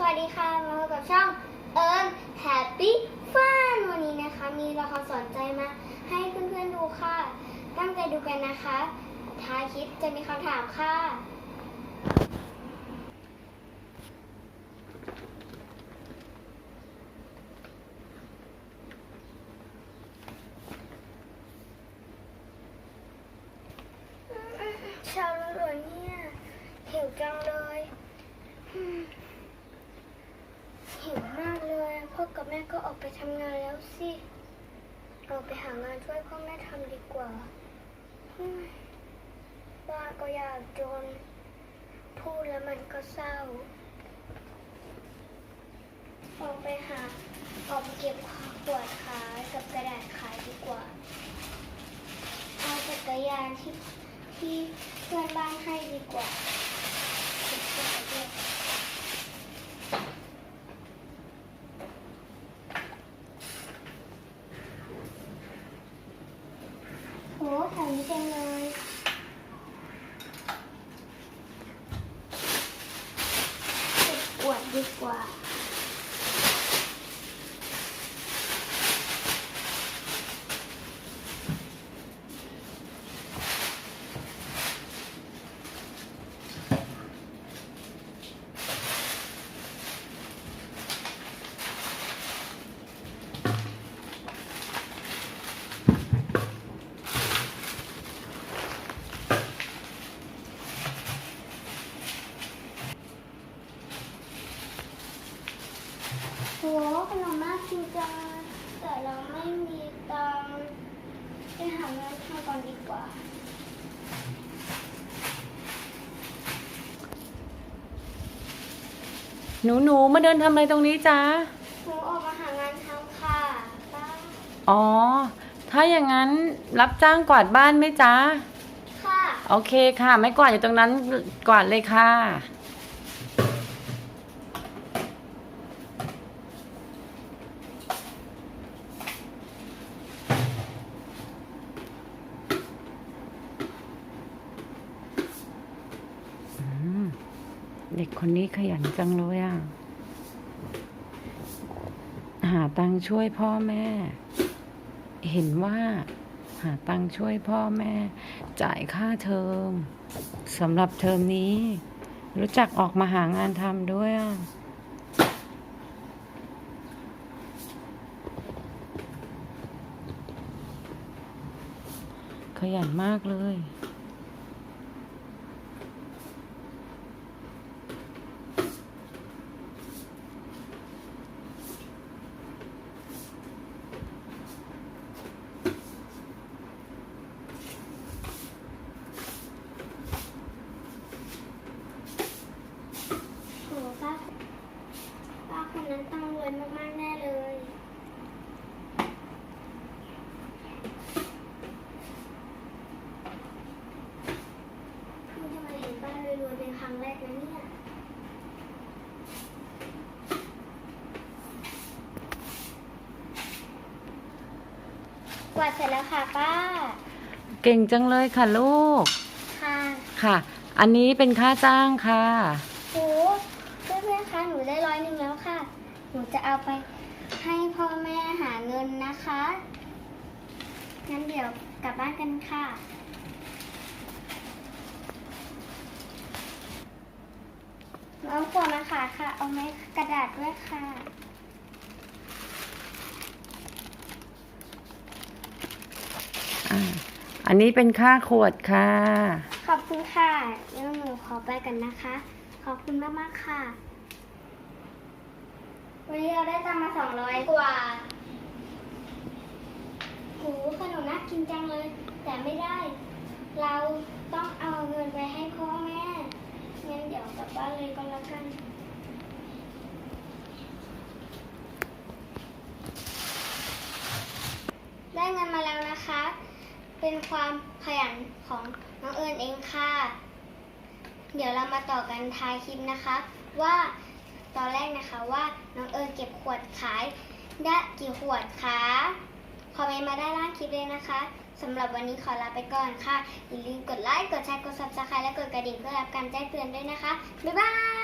สวัสดีค่ะมาพบกับช่องเอิญ Happy Fun วันนี้นะคะ มีละครสนใจมา ให้เพื่อนๆดูค่ะ ตั้งใจดูกันนะคะ ท้ายคลิปจะมีคำถามค่ะเช้าแล้วเหรอเนี่ยหิวจังเลย หิวมากเลยพ่อกับแม่ก็ออกไปทำงานแล้วสิเราไปหางานช่วยพ่อแม่ทำดีกว่าอืมบ้านก็อยากจน พูดแล้วมันก็เศร้า ออกไปหาออกไปเก็บขวดขายกับกระดาษขายดีกว่า เอาจักรยานที่ที่เพื่อนบ้านให้ดีกว่าเก็บขวดด้วยโห แถวนี้เต็มเลยเก็บขวดดีกว่า โหขนมน่ากินจังแต่เราไม่มีตังค์ไปหางานทำก่อนดีกว่า หนูหนูมาเดินทำอะไรตรงนี้จ๊ะ หนูออกมาหางานทำค่ะป้าอ๋อ ถ้าอย่างนั้นรับจ้างกวาดบ้านไหมจ๊ะ ค่ะ โอเคค่ะ ไม่กวาดอยู่ตรงนั้นกวาดเลยค่ะ เด็กคนนี้ขยันจังเลยอะ หาตังช่วยพ่อแม่ เห็นว่าหาตังช่วยพ่อแม่ จ่ายค่าเทอมสำหรับเทอมนี้ รู้จักออกมาหางานทำด้วยอะขยันมากเลย โหป้าป้าคนนั้นต้องรวยมากๆแน่เลยเพิ่งจะมาเห็นบ้านรวยๆเป็นครั้งแรกนะเนี่ย กวาดเสร็จแล้วค่ะป้า เก่งจังเลยค่ะลูก ค่ะค่ะ อันนี้เป็นค่าจ้างค่ะ โหเพื่อนๆคะหนูได้ร้อยหนึ่งแล้วค่ะ หนูจะเอาไปให้พ่อแม่หาเงินนะคะ งั้นเดี๋ยวกลับบ้านกันค่ะเอาขวดมาค่ะค่ะ เอาไม้กระดาษด้วยค่ะ อันนี้เป็นค่าขวดค่ะ ขอบคุณค่ะเดี๋ยวหนูขอไปกันนะคะ ขอบคุณมากๆค่ะ วันนี้เราได้ตังมาสองร้อยกว่าหูขนมน่ากินจังเลย แต่ไม่ได้ เราต้องเอาเงินไปให้พ่อแม่งั้นเดี๋ยวกลับบ้านเลยก็แล้วกัน ได้เงินมาแล้วนะคะ เป็นความขยันของน้องเอิญเองค่ะ เดี๋ยวเรามาต่อกันท้ายคลิปนะคะ ว่าตอนแรกนะคะว่าน้องเอิญเก็บขวดขายได้กี่ขวดคะคอมเมนต์มาได้ล่างคลิปเลยนะคะสำหรับวันนี้ขอลาไปก่อนค่ะอย่าลืมกดไลค์กดแชร์กด subscribe และกดกระดิ่งเพื่อรับการแจ้งเตือนด้วยนะคะบ๊ายบาย